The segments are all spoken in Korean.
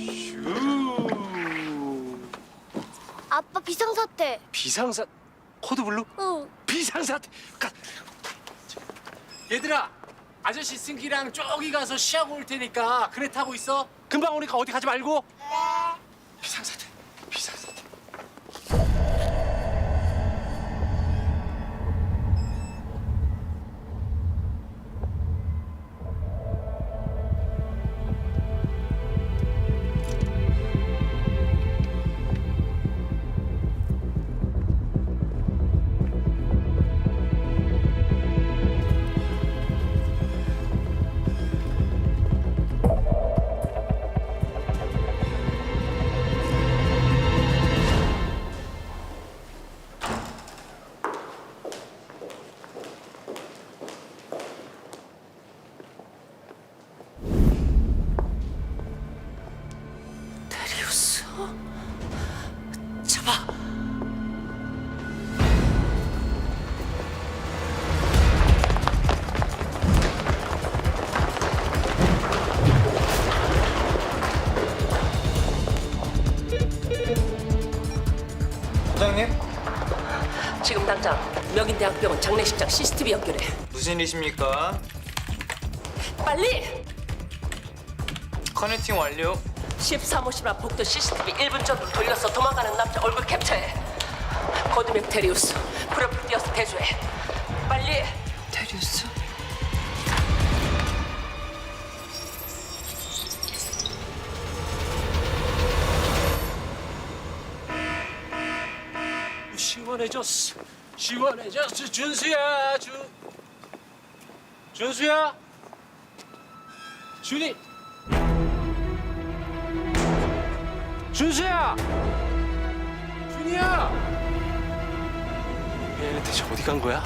슈. 아빠 비상사태. 비상사 코드블루? 응. 비상사태. 가. 얘들아, 아저씨 승기랑 저기 가서 시하고 올 테니까 그네 타고 있어. 금방 오니까 어디 가지 말고. 네. 비상사태. 잡아. 부장님? 지금 당장 명인대학병원 장례식장 CCTV 연결해. 무슨 일이십니까? 빨리! 커넥팅 완료 13호실 앞 복도 CCTV 1분 전으로 돌려서 도망가는 남자 얼굴 캡처해 거두명 테리우스 프로필 띄어서 대조해 빨리 테리우스 시원해졌어. 시원해졌어. 준수야, 준. 준수야. 준이. 준수야. 준이야. 얘는 대체 어디 간 거야?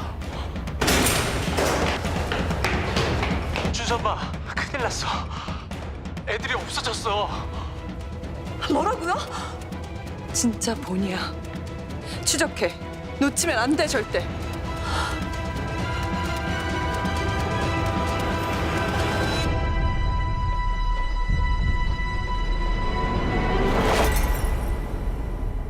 준선봐, 큰일 났어. 애들이 없어졌어. 뭐라고요? 진짜 본이야. 추적해. 놓치면 안 돼 절대.